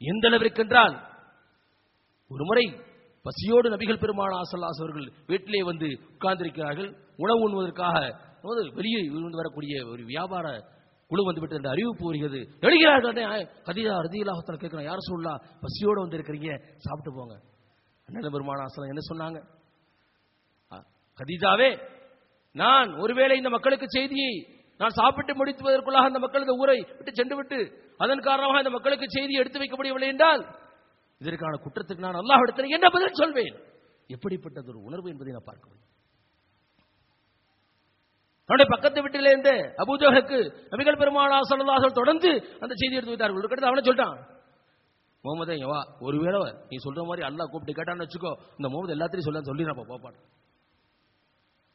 எந்த அளவிற்கு என்றால் ஒரு முறை பசியோடு நபிகள் பெருமான ஆசல்லாஸ் அவர்கள் வீட்டிலே வந்து உட்கார்ந்திருக்கிறார்கள். உணவு உண்வதற்காக வெளியே இருந்து வரக்கூடிய ஒரு வியாபார குழு வந்துவிட்டு இந்த அறிவிப்பு வருகிறது. எழுகிறார்கள். கதிதா ரதியிலாகத்தில் கேட்கிறோம் யார் சொல்லலாம் பசியோடு வந்து இருக்கிறீங்க சாப்பிட்டு போங்க. அண்ணன் பெருமான ஆசலம் என்ன சொன்னாங்க? கதிதாவே நான் ஒருவேளை இந்த மக்களுக்கு செய்தியை நான் சாப்பிட்டு முடித்துவதற்குள்ளாக அந்த மக்கள் இந்த ஊரை விட்டு சென்று விட்டு அதன் காரணமாக இந்த மக்களுக்கு செய்தி எடுத்து வைக்க முடியவில்லை என்றால் இதற்கான குற்றத்துக்கு நான் அல்லாஹ் எடுத்தேன் என்ன பதில் சொல்வேன்? எப்படிப்பட்டது ஒரு உணர்வு என்பதை நான் பார்க்க வேண்டும் அவனுடைய பக்கத்து வீட்டில இருந்து அபூஜகளுக்கு நபிகள் பெருமானா சல்லல்லாஹு தொடர்ந்து அந்த செய்தி எடுத்து வைத்தார்கள். ஒரு கட்டத்தில் அவனை சொல்லிட்டான் முகமதே வா ஒருவேளை நீ சொல்ற மாதிரி அல்லாஹ் கூப்பிட்டு கேட்டான்னு வச்சுக்கோ இந்த முகமது எல்லாத்தையும் சொல்ல சொல்லிடுறப்ப போப்பான்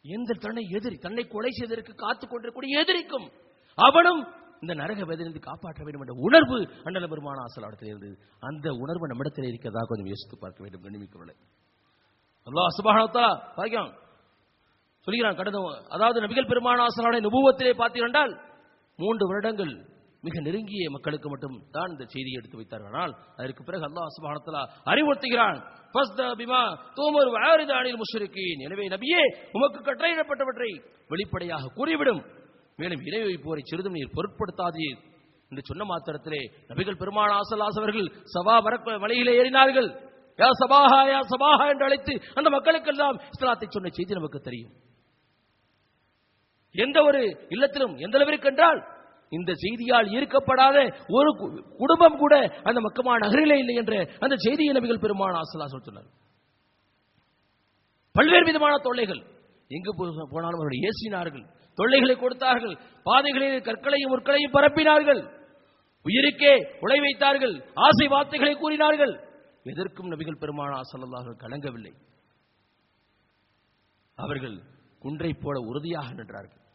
எந்த தன்னை எதிரி தன்னை கொலை செய்ததற்கு காத்துக் கொண்டிருக்கூடிய எதிரிக்கும் அவனும் இந்த நரக வேதனை காப்பாற்ற வேண்டும் என்ற உணர்வு அண்டல பெருமான ஆசலாடத்தில் இருந்தது. அந்த உணர்வு நம்மிடத்தில் இருக்கிறதா கொஞ்சம் யோசித்து பார்க்க வேண்டும் கண்ணிமிக்கவில்லை அல்லாஹ் சுபஹானத்தா பாக்கியம் சொல்கிறான் கடந்த அதாவது நபிகள் பெருமான ஆசலாடைய நுபுவத்திலே பார்த்தீர்கள் மூன்று வருடங்கள் மிக நெருங்கிய மக்களுக்கு மட்டும் தான் இந்த செய்தியை எடுத்து வைத்தார்கள். ஆனால் அதற்கு பிறகு அல்லாஹ் சுபஹானத்தலா அறிவுறுத்துகிறான். தூமர் எனவே நபியே உமக்கு கட்டளையிடப்பட்டவற்றை வெளிப்படையாக கூறிவிடும். மேலும் இணை வைப்போரை சிறிதும் நீர் பொருட்படுத்தாதீர் என்று சொன்ன மாத்திரத்திலே நபிகள் பெருமான ஆசலாஸ் அவர்கள் சபா வரக்க மலையிலே ஏறினார்கள். யா சபாஹா யா சபாஹா என்று அழைத்து அந்த மக்களுக்கெல்லாம் இஸ்லாத்தை சொன்ன செய்தி நமக்கு தெரியும். எந்த ஒரு இல்லத்திலும் எந்த அளவிற்கு என்றால் இந்த செய்தியால் ஈர்க்கப்படாத ஒரு கு- குடும்பம் கூட அந்த மக்கமா நகரிலே இல்லை என்று அந்த செய்தியை நபிகள் பெருமான ஆசலா சொன்னார். பல்வேறு விதமான தொல்லைகள். எங்கு போனாலும் அவர்கள் ஏசினார்கள். தொல்லைகளை கொடுத்தார்கள். பாதைகளில் கற்களையும் முற்களையும் பரப்பினார்கள். உயிருக்கே உழை வைத்தார்கள். ஆசை வார்த்தைகளை கூறினார்கள். எதற்கும் நபிகள் பெருமானா ஸல்லல்லாஹு கலங்கவில்லை. அவர்கள் குன்றை போல உறுதியாக நின்றார்கள்.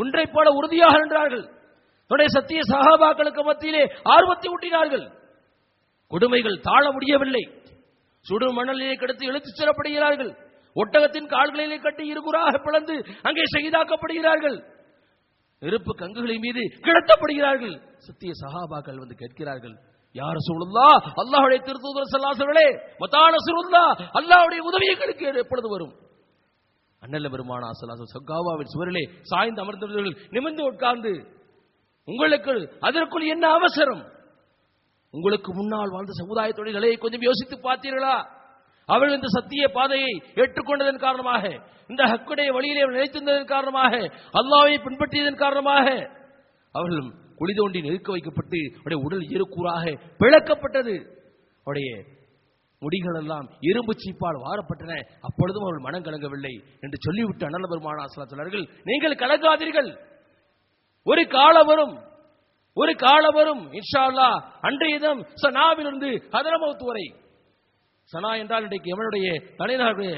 குன்றை போல உறுதியாக நின்றார்கள். தன்னுடைய சத்திய சகாபாக்களுக்கு மத்தியிலே ஆர்வத்தை ஊட்டினார்கள். கொடுமைகள் தாழ முடியவில்லை. சுடு மணலிலே கிடத்து இழுத்துச் செல்லப்படுகிறார்கள். ஒட்டகத்தின் கால்களிலே கட்டி இருகுறாக பிளந்து அங்கே செய்தாக்கப்படுகிறார்கள் நெருப்பு கங்குகளின் மீது கிடத்தப்படுகிறார்கள். சத்திய சகாபாக்கள் வந்து கேட்கிறார்கள் யார் சூழ்ந்தா அல்லாஹுடைய திருத்தூதர் சல்லாசர்களே மத்தான சூழ்ந்தா அல்லாஹுடைய உதவியை எங்களுக்கு எப்பொழுது வரும்? அண்ணல்ல பெருமானா சல்லாச சக்காவாவின் சுவரிலே சாய்ந்து அமர்ந்தவர்கள் நிமிர்ந்து உட்கார்ந்து உங்களுக்கு அதற்குள் என்ன அவசரம்? உங்களுக்கு முன்னால் வாழ்ந்த சமுதாயத்துடைய நிலையை கொஞ்சம் யோசித்து பார்த்தீர்களா? அவர்கள் இந்த சத்திய பாதையை ஏற்றுக்கொண்டதன் காரணமாக இந்த ஹக்குடைய வழியிலே நிலைத்திருந்ததன் காரணமாக அல்லாவை பின்பற்றியதன் காரணமாக அவர்கள் குழி தோண்டி நெருக்க வைக்கப்பட்டு அவருடைய உடல் ஈரக்கூறாக பிளக்கப்பட்டது. அவருடைய முடிகளெல்லாம் இரும்பு சீப்பால் வாரப்பட்டன. அப்பொழுதும் அவர்கள் மனம் கலங்கவில்லை என்று சொல்லிவிட்டு அண்ணல் பெருமான சொன்னார்கள் நீங்கள் கலங்காதீர்கள். ஒரு காலம் வரும் ஒரு காலம் வரும் இன்ஷா அல்லாஹ் அன்றைய தினம் சனாவிலிருந்து ஹதரமௌத் வரை. சனா என்றால் இன்றைக்கு எவனுடைய தலைநகருடைய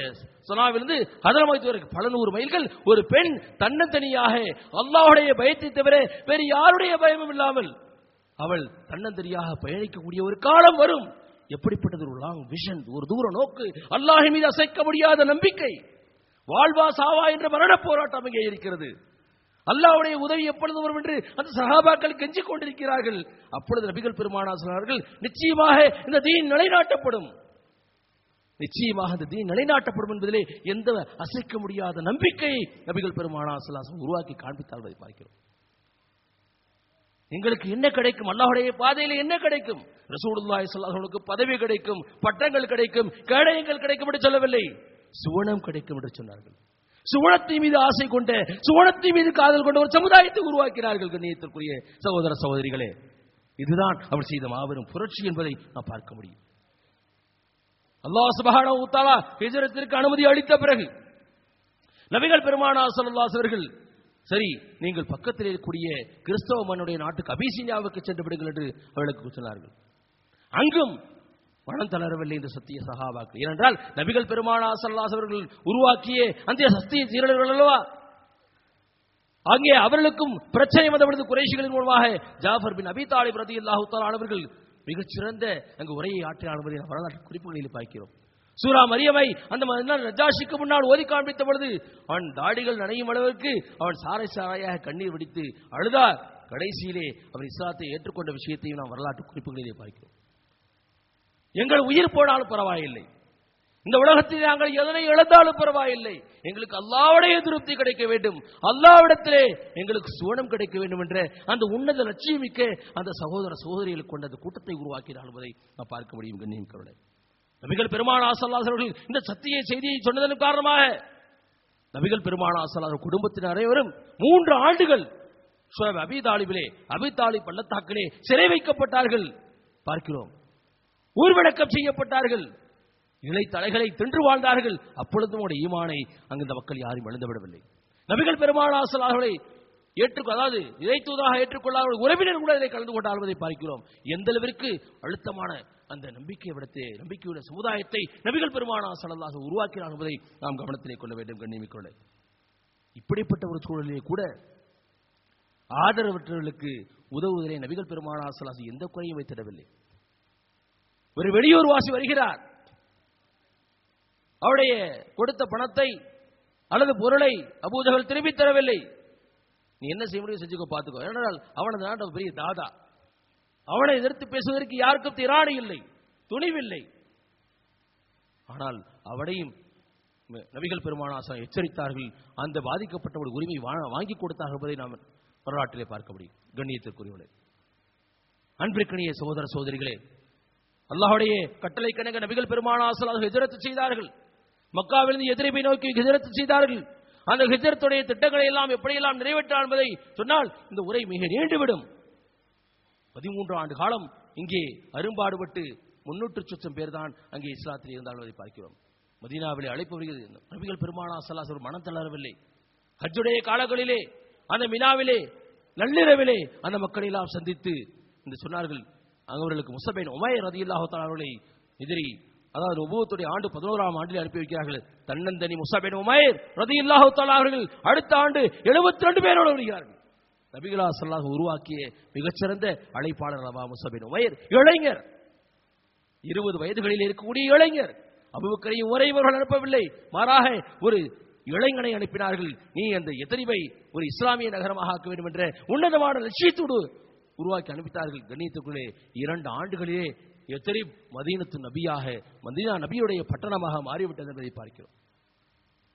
சனாவிலிருந்து ஹதரமௌத் வரை பல நூறு மைல்கள் ஒரு பெண் தன்னந்தனியாக அல்லாஹுடைய பயத்தை தவிர வேறு யாருடைய பயமும் இல்லாமல் அவள் தன்னந்தனியாக பயணிக்கக்கூடிய ஒரு காலம் வரும். எப்படிப்பட்டது ஒரு லாங் விஷன் ஒரு தூர நோக்கு. அல்லாஹ் மீது அசைக்க முடியாத நம்பிக்கை. வாழ்வா சாவா என்ற மரண போராட்டம் இங்கே இருக்கிறது. அல்லாவுடைய உதவி எப்பொழுது வரும் என்று அந்த சகாபாக்கள் கெஞ்சிக் கொண்டிருக்கிறார்கள். அப்பொழுது நபிகள் பெருமானா சொன்னார்கள் நிச்சயமாக இந்த தீன் நிலைநாட்டப்படும். நிச்சயமாக இந்த தீன் நிலைநாட்டப்படும் என்பதிலே எந்த அசைக்க முடியாத நம்பிக்கையை நபிகள் பெருமானா உருவாக்கி காண்பித்தால் பார்க்கிறோம். எங்களுக்கு என்ன கிடைக்கும்? அல்லாஹுடைய பாதையில என்ன கிடைக்கும்? ரசூலுல்லாஹி ஸல்லல்லாஹு பதவி கிடைக்கும் பட்டங்கள் கிடைக்கும் கேடயங்கள் கிடைக்கும் என்று சொல்லவில்லை. சுவனம் கிடைக்கும் என்று சொன்னார்கள். சுவனத்தின் மீது ஆசை கொண்ட சுவனத்தின் மீது காதல் கொண்ட ஒரு சமுதாயத்தை உருவாக்கினார்கள் கண்ணியத்திற்குரிய சகோதர சகோதரிகளே. இதுதான் அவர் செய்த மாபெரும் புரட்சி என்பதை நாம் பார்க்க முடியும். அல்லாஹ் சுபஹான வ தஆலா அனுமதி அளித்த பிறகு நபிகள் பெருமானா ஸல்லல்லாஹு அவர்கள் சரி நீங்கள் பக்கத்தில் இருக்கக்கூடிய கிறிஸ்தவ மண்ணுடைய நாட்டுக்கு அபிசீனியாவுக்கு சென்று விடுங்கள் என்று அவர்களுக்கு சொன்னார்கள் அங்கும் மனம் தளரவில்லை இந்த சத்திய சகாபாக்கள். ஏனென்றால் நபிகள் பெருமானா சல்லாஸ் அவர்கள் உருவாக்கிய அந்த சத்திய சீரர்கள் அல்லவா? அங்கே அவர்களுக்கும் பிரச்சனை வந்தபொழுது குறைஷிகளின் மூலமாக ஜாஃபர் பின் அபி தாலிப் ரதியல்லாஹு தஆலா அவர்கள் மிகச்சிறந்த அங்கு உரையை ஆற்றினார் என்பதை வரலாற்று குறிப்புகளில் பார்க்கிறோம். சூரா மரியமை அந்த மன்னர் நஜாஷிக்கு முன்னால் ஓதி காண்பித்த பொழுது அவன் தாடிகள் நனையும் அளவிற்கு அவன் சாரை சாரையாக கண்ணீர் வெடித்து அழுதார். கடைசியிலே அவர் இஸ்லாத்தை ஏற்றுக்கொண்ட விஷயத்தையும் நாம் வரலாற்று குறிப்புகளிலே பார்க்கிறோம். எங்கள் உயிர் போனாலும் பரவாயில்லை. இந்த உலகத்தில் நாங்கள் எதனை இழந்தாலும் பரவாயில்லை. எங்களுக்கு அல்லாவுடைய திருப்தி கிடைக்க வேண்டும். அல்லாவிடத்திலே எங்களுக்கு சுவனம் கிடைக்க வேண்டும் என்ற அந்த உன்னத லட்சியமிக்க அந்த சகோதர சகோதரிகளுக்கு கொண்ட அந்த கூட்டத்தை உருவாக்கினார் என்பதை நாம் பார்க்க முடியும். கண்ணியமிக்கவர்களே நபிகள் பெருமாள் ஆசல்லாசர்கள் இந்த சத்திய செய்தியை சொன்னதன் காரணமாக நபிகள் பெருமானா ஆசல்லாசர் குடும்பத்தினர் அனைவரும் மூன்று ஆண்டுகள் சுரப் அபி தாலிபிலே அபி தாலி பள்ளத்தாக்கிலே சிறை வைக்கப்பட்டார்கள். பார்க்கிறோம். ஊர்வலக்கம் செய்யப்பட்டார்கள். இலை தலைகளை தின்று வாழ்ந்தார்கள். அப்பொழுதும் உடைய ஈமானை அங்கு இந்த மக்கள் யாரும் எழுந்துவிடவில்லை நபிகள் பெருமாள் ஆசலார்களை அதாவது இதை ஏற்றுக்கொள்ளாத உறவினர் கூட இதை கலந்து கொண்டாடுவதை பார்க்கிறோம். எந்த அளவிற்கு அழுத்தமான அந்த நம்பிக்கை விடத்தே நம்பிக்கையுள்ள சமுதாயத்தை நபிகள் பெருமானா சலல்லாக உருவாக்கினார் என்பதை நாம் கவனத்திலே கொள்ள வேண்டும் கண்ணியமிக்கொள்ள இப்படிப்பட்ட ஒரு சூழலிலே கூட ஆதரவற்றவர்களுக்கு உதவுவதிலே நபிகள் பெருமானா சலாசி எந்த குறையும் வைத்திடவில்லை. ஒரு வெளியூர் வாசி வருகிறார். அவருடைய கொடுத்த பணத்தை அல்லது பொருளை அபூஜகல் திரும்பி தரவில்லை. நீ என்ன செய்ய முடியும் செஞ்சுக்கோ பார்த்துக்கோ. ஏனென்றால் அவனது நாட்டு பெரிய தாதா. அவனை எதிர்த்து பேசுவதற்கு யாருக்கும் திராணி இல்லை துணிவில்லை. ஆனால் அவனையும் நபிகள் பெருமானாசம் எச்சரித்தார்கள். அந்த பாதிக்கப்பட்ட ஒரு உரிமை வாங்கி கொடுத்தார்கள் என்பதை நாம் வரலாற்றிலே பார்க்க முடியும். கண்ணியத்திற்குரியவர்களே. அன்பிற்கணிய சகோதர சோதரிகளே அல்லாஹுடைய கட்டளை கணக்க நபிகள் பெருமானாசல் எதிரத்து செய்தார்கள். மக்காவிலிருந்து எதிரிப்பை நோக்கி எதிரத்து செய்தார்கள். அந்த ஹிஜரத்துடைய திட்டங்களை எல்லாம் எப்படியெல்லாம் நிறைவேற்றார் என்பதை சொன்னால் இந்த உரை மிக நீண்டுவிடும். பதிமூன்று ஆண்டு காலம் இங்கே அரும்பாடுபட்டு முன்னூற்று சொச்சம் பேர் தான் அங்கே இஸ்லாத்தில் இருந்தால் அதை பார்க்கிறோம். மதீனாவிலே அழைப்பு வருகிறது. நபிகள் பெருமானா சல்லாஸ் ஒரு மனம் தளரவில்லை. ஹஜ்ஜுடைய காலங்களிலே அந்த மினாவிலே நள்ளிரவிலே அந்த மக்களை எல்லாம் சந்தித்து என்று சொன்னார்கள். அவர்களுக்கு முசபேன் உமையர் ரதி அவர்களை எதிரி அதாவது உபவத்துடைய ஆண்டு பதினோராம் ஆண்டில் அனுப்பி வைக்கிறார்கள். தன்னந்தனி முசாபின் உமயர் ரதி இல்லாஹு அவர்கள் அடுத்த ஆண்டு எழுபத்தி ரெண்டு பேரோடு வருகிறார்கள். நபிகளா சொல்லாக உருவாக்கிய மிகச்சிறந்த அழைப்பாளர் ரவா முசாபின் உமயர் இளைஞர். இருபது வயதுகளில் இருக்கக்கூடிய இளைஞர். அபுபக்கரையும் ஒரே இவர்கள் அனுப்பவில்லை. மாறாக ஒரு இளைஞனை அனுப்பினார்கள். நீ அந்த எதிரிவை ஒரு இஸ்லாமிய நகரமாக ஆக்க வேண்டும் என்ற உன்னதமான லட்சியத்தோடு உருவாக்கி அனுப்பித்தார்கள். கண்ணியத்துக்குள்ளே இரண்டு ஆண்டுகளிலே எத்தனை மதீனத்து நபியாக மதீனா நபியுடைய பட்டணமாக மாறிவிட்டது என்பதை பார்க்கிறோம்.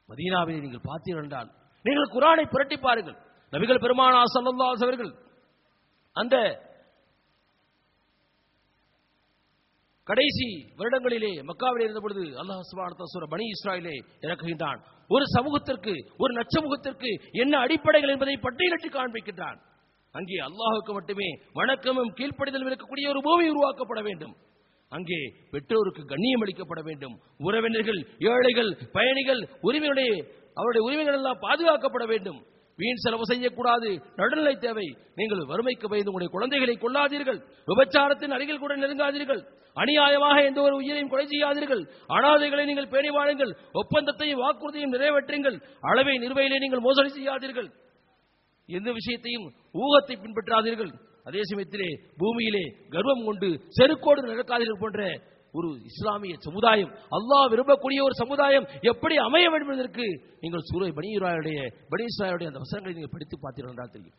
மதீனாவை நீங்கள் பார்த்தீர்கள் என்றால் நீங்கள் குரானை புரட்டி பாருங்கள். நபிகள் பெருமானா சல்லாஸ் அவர்கள் அந்த கடைசி வருடங்களிலே மக்காவில் இருந்த பொழுது அல்லாஹ் சுபான பனி இஸ்ராயிலே இறக்குகின்றான். ஒரு சமூகத்திற்கு ஒரு நச்சமூகத்திற்கு என்ன அடிப்படைகள் என்பதை பட்டியலிட்டு காண்பிக்கின்றான். அங்கே அல்லாஹுக்கு மட்டுமே வணக்கமும் கீழ்ப்படிதலும் இருக்கக்கூடிய ஒரு பூமி உருவாக்கப்பட வேண்டும். அங்கே பெற்றோருக்கு கண்ணியம் அளிக்கப்பட வேண்டும். உறவினர்கள் ஏழைகள் பயணிகள் உரிமையுடைய அவருடைய உரிமைகள் எல்லாம் பாதுகாக்கப்பட வேண்டும். வீண் செலவு செய்யக்கூடாது. நடுநிலை தேவை. நீங்கள் வறுமைக்கு பயந்து உங்களுடைய குழந்தைகளை கொள்ளாதீர்கள். விபச்சாரத்தின் அருகில் கூட நெருங்காதீர்கள். அநியாயமாக எந்த ஒரு உயிரையும் கொலை செய்யாதீர்கள். அனாதைகளை நீங்கள் பேணி வாழுங்கள். ஒப்பந்தத்தையும் வாக்குறுதியும் நிறைவேற்றுங்கள். அளவை நிர்வையிலே நீங்கள் மோசடி செய்யாதீர்கள். எந்த விஷயத்தையும் ஊகத்தை பின்பற்றாதீர்கள். அதே சமயத்திலே பூமியிலே கர்வம் கொண்டு செருக்கோடு நடக்காதீர்கள் போன்ற ஒரு இஸ்லாமிய சமுதாயம் அல்லாஹ் விரும்பக்கூடிய ஒரு சமுதாயம் எப்படி அமைய வேண்டும் என்பதற்கு நீங்கள் சூரிய பனீராயுடைய பனீஸ்வராயுடைய அந்த வசனங்களை நீங்கள் படித்து பார்த்தீர்கள் என்றால் தெரியும்.